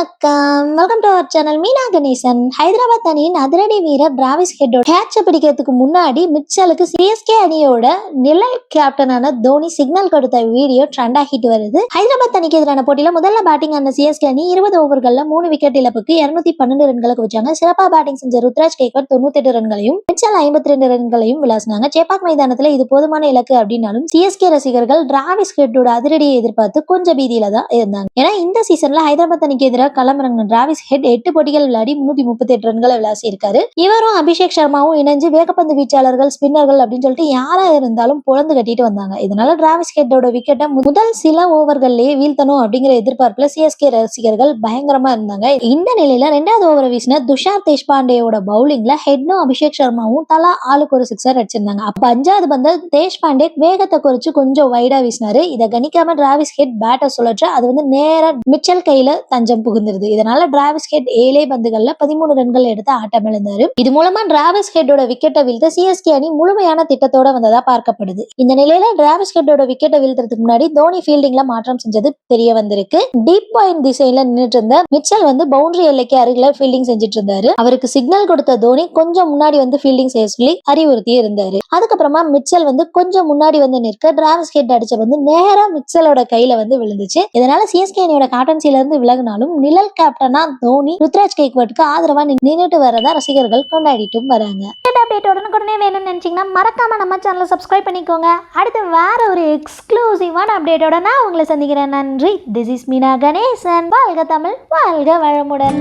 வணக்கம். Welcome to our channel Meena Ganesan Hyderabad அணியின் அதிரடி வீரர் டிராவிஸ் ஹெட்டோட கேட்ச பிடிக்கிறதுக்கு முன்னாடி மிச்சலுக்கு சிஎஸ்கே அணியோட நிழல் கேப்டனான தோனி சிக்னல் கொடுத்த வீடியோ ட்ரெண்ட் ஆகிட்டு வருது. ஹைதராபாத் அணிக்கு எதிரான போட்டியில முதல்ல பேட்டிங் ஆன சிஎஸ்கே அணி இருபது ஓவர்கள்ல மூணு விக்கெட் இழப்புக்கு இருநூத்தி பன்னெண்டு ரன்களை வச்சாங்க சிறப்பா பேட்டிங் செஞ்ச ருத்ராஜ் கேக்வர் தொண்ணூத்தி எட்டு ரன்களையும் மிச்சல் ஐம்பத்தி ரெண்டு ரன்களையும் விளாசினாங்க. சேப்பாக் மைதானத்துல இது போதுமான இலக்கு அப்படின்னாலும் சிஎஸ்கே ரசிகர்கள் டிராவிஸ் ஹெட்டோட அதிரடியை எதிர்பார்த்து கொஞ்சம் பீதியில தான் இருந்தாங்க. ஏன்னா இந்த சீசன்ல ஹைதராபாத் அணிக்கு எதிராக களமிறங்கின டிராவிஸ் ஹெட் எட்டு போட்டிகள் விளையாடி முன்னூத்தி முப்பத்தி எட்டு ரன்களை விளாசி இருக்காரு இவரும் அபிஷேக் சர்மாவும் இணைஞ்சு வேகப்பந்து வீச்சாளர்கள் ஸ்பின்னர்கள் அப்படின்னு சொல்லிட்டு யாரா இருந்தாலும் பொழந்து கட்டிட்டு வந்தாங்க. இதனால டிராவிஸ் ஹெட்டோட விக்கெட்டை முதல் சில ஓவர்கள்லயே வீழ்த்தணும் அப்படிங்கிற எதிர்பார்ப்புல சிஎஸ்கே ரசிகர்கள் பயங்கரமா இருந்தாங்க. இந்த நிலையில ரெண்டாவது ஓவரை வீசின துஷார் தேஷ்பாண்டேயோட பவுலிங்ல ஹெட்னும் அபிஷேக் சர்மாவும் தலா ஆளுக்கு ஒரு சிக்ஸர் அடிச்சிருந்தாங்க. அப்ப அஞ்சாவது பந்து தேஷ்பாண்டே வேகத்தை குறைச்சு கொஞ்சம் வைடா வீசினாரு. இதை கணிக்காம டிராவிஸ் ஹெட் பேட்டை சுழற்ற அது வந்து நேரா மிச்சல் கையில தஞ்சம் புகுந்திருது இதனால டிராவிஸ் ஹெட் ஏழே பந்துகள்ல பதிமூணு ரன்கள் எடுத்து ஆட்டம் இழந்தாரு. இது மூலமா டிராவிஸ் ஹெட்டோட விக்கெட்டை வீழ்த்த சிஎஸ்கே அணி முழுமையான திட்டத்தோட வந்ததா பார்க்கப்படுது. இந்த நிலையில டிராவிஸ் ஹெட்டோட விக்கெட்டை வீழ்த்துறதுக்கு முன்னாடி தோனி ஃபீல்டிங்ல மாற்றம் செஞ்சது தெரிய வந்திருக்கு. டீப் பாயிண்ட் திசையில நின்றுட்டு இருந்த மிச்சல் வந்து பவுண்டரி எல்லைக்கு அருகில ஃபீல்டிங் செஞ்சுட்டு இருந்தாரு அவருக்கு சிக்னல் கொடுத்த தோனி கொஞ்சம் முன்னாடி வந்து ஃபீல்டிங் செய்ய சொல்லி அறிவுறுத்தி இருந்தாரு. அதுக்கப்புறமா மிச்சல் வந்து கொஞ்சம் முன்னாடி வந்து நிற்க டிராவிஸ் ஹெட் அடிச்ச வந்து நேரா மிச்சலோட கையில வந்து விழுந்துச்சு. இதனால சிஎஸ்கே அணியோட காட்டன்சில இருந்து விலகினாலும் நிழல் கேப்டனா தோனி ருத்ராஜ் கேக்வர்ட்க்கு ஆதரவா நின்றுட்டு வரதா ரசிகர்கள் கொண்டாடிட்டும் வராங்க. அப்டேட் உடனுக்குடனே வேணும்னு நினைச்சீங்கன்னா மறக்காம நம்ம சேனலை சப்ஸ்கிரைப் பண்ணிக்கோங்க. அடுத்து வேற ஒரு எக்ஸ்க்ளூசிவான அப்டேட்டோட நான் உங்களை சந்திக்கிறேன். நன்றி. This is Meena Ganesan. வாழ்க தமிழ் வாழ்க வளமுடன்.